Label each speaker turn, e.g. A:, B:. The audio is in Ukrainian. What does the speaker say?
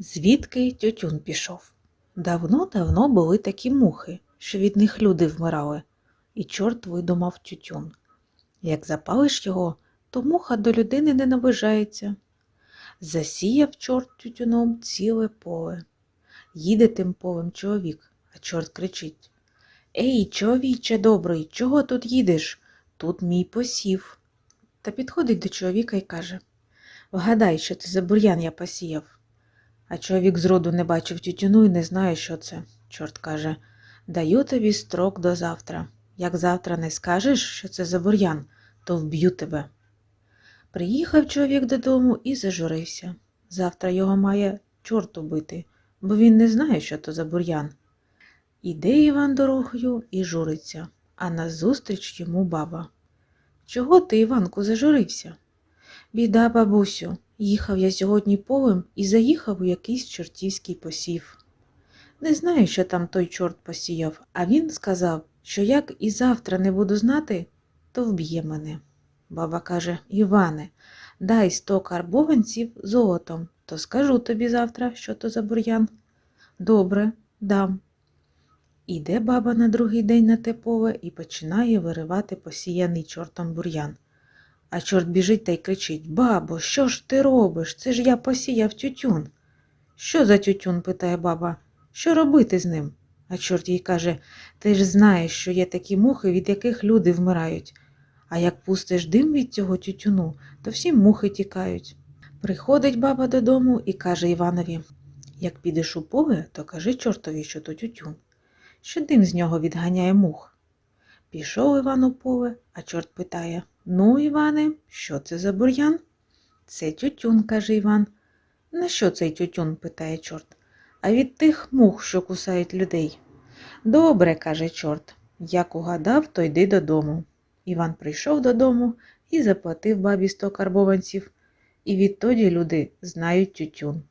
A: Звідки тютюн пішов? Давно-давно були такі мухи, що від них люди вмирали, і чорт видумав тютюн. Як запалиш його, то муха до людини не наближається. Засіяв чорт тютюном ціле поле. Їде тим полем чоловік, а чорт кричить Ей, чоловіче добрий, чого тут їдеш? Тут мій посів. Та підходить до чоловіка і каже Вгадай, що це за бур'ян я посіяв. А чоловік зроду не бачив тютюну і не знає, що це. Чорт каже Даю тобі строк до завтра. Як завтра не скажеш, що це за бур'ян, то вб'ю тебе. Приїхав чоловік додому і зажурився. Завтра його має чорт убити, бо він не знає, що то за бур'ян. Іде Іван дорогою і журиться, а назустріч йому баба. Чого ти, Іванку, зажурився? Біда, бабусю, їхав я сьогодні полем і заїхав у якийсь чортівський посів. Не знаю, що там той чорт посіяв, а він сказав, що як і завтра не буду знати, то вб'є мене. Баба каже Іване, дай сто карбованців золотом, то скажу тобі завтра, що то за бур'ян. Добре, дам. Іде баба на другий день на те поле і починає виривати посіяний чортом бур'ян. А чорт біжить та й кричить Бабо, що ж ти робиш? Це ж я посіяв тютюн. Що за тютюн? питає баба. Що робити з ним? А чорт їй каже Ти ж знаєш, що є такі мухи, від яких люди вмирають. А як пустиш дим від цього тютюну, то всі мухи тікають. Приходить баба додому і каже Іванові Як підеш у поле, то кажи чортові, що то тютюн, що дим з нього відганяє мух. Пішов Іван у поле, а чорт питає Ну, Іване, що це за бур'ян? Це тютюн, каже Іван. На що цей тютюн? питає чорт. А від тих мух, що кусають людей. Добре, каже чорт. Як угадав, то йди додому. Іван прийшов додому і заплатив бабі сто карбованців. І відтоді люди знають тютюн.